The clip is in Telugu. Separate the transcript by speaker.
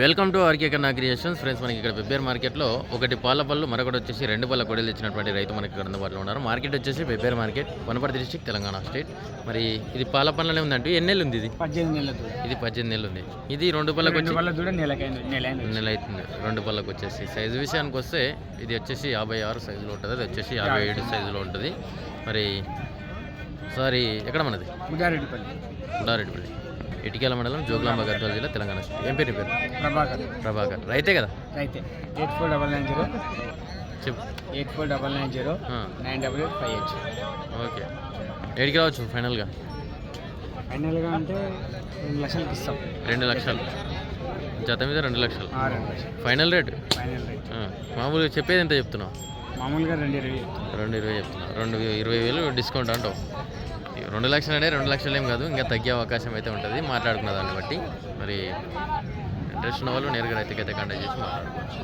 Speaker 1: Welcome to RK Kanna creations friends మనకి ఇక్కడ పెబ్బేర్ మార్కెట్లో ఒకటి పాల పళ్ళు మరొకటి వచ్చేసి రెండు పళ్ళ కొడలు ఇచ్చినటువంటి రైతు మనకి ఇక్కడ అందుబాటులో ఉన్నారు. మార్కెట్ వచ్చేసి Pebbair market Wanaparthy district Telangana state మరి ఇది పాల పళ్ళనే ఉందంటే ఎన్ని నెలలు ఉంది ఇది?
Speaker 2: పద్దెనిమిది నెలల
Speaker 1: ఇది పద్దెనిమిది నెలలు ఉంది. ఇది రెండు పళ్ళకి
Speaker 2: నెల
Speaker 1: అవుతుంది. రెండు పళ్ళకి వచ్చేసి. సైజు విషయానికి వస్తే ఇది వచ్చేసి యాభై ఆరు సైజులో ఉంటుంది. అది వచ్చేసి యాభై ఏడు సైజులో ఉంటుంది. మరి సారీ ఎక్కడ మనది?
Speaker 2: ముదారెడ్డిపల్లి
Speaker 1: ఉండారెడ్డిపల్లి ఇటికేల మండలం జోగులాంబ గద్వాల జిల్లా తెలంగాణ స్టేట్. ఏం పేరు పేరు?
Speaker 2: ప్రభాకర్.
Speaker 1: ప్రభాకర్. రైతే కదా?
Speaker 2: అయితే eight four double nine zero.
Speaker 1: చెప్పు.
Speaker 2: Eight four double nine zero. Nine double eight five eight.
Speaker 1: Okay. ఏడికి రావచ్చు ఫైనల్గా?
Speaker 2: ఫైనల్గా అంటే రెండు లక్షలకి ఇస్తాం.
Speaker 1: రెండు లక్షలు. జత మీద రెండు లక్షలు. Final rate?
Speaker 2: Final rate.
Speaker 1: మామూలుగా చెప్పేది ఎంత చెప్తున్నావు?
Speaker 2: మామూలుగా రెండు ఇరవై
Speaker 1: రెండు ఇరవై చెప్తున్నా రెండు ఇరవై వేలు డిస్కౌంట్ అంటావు. రెండు లక్షలు అంటే రెండు లక్షలు ఏం కాదు ఇంకా తగ్గే అవకాశం అయితే ఉంటుంది. మాట్లాడుకున్న దాన్ని బట్టి. మరి ఇంట్రెస్ట్ ఉన్న వాళ్ళు నేరుగా రైతుకైతే కాంటాక్ట్ చేసి మాట్లాడుకోవచ్చు.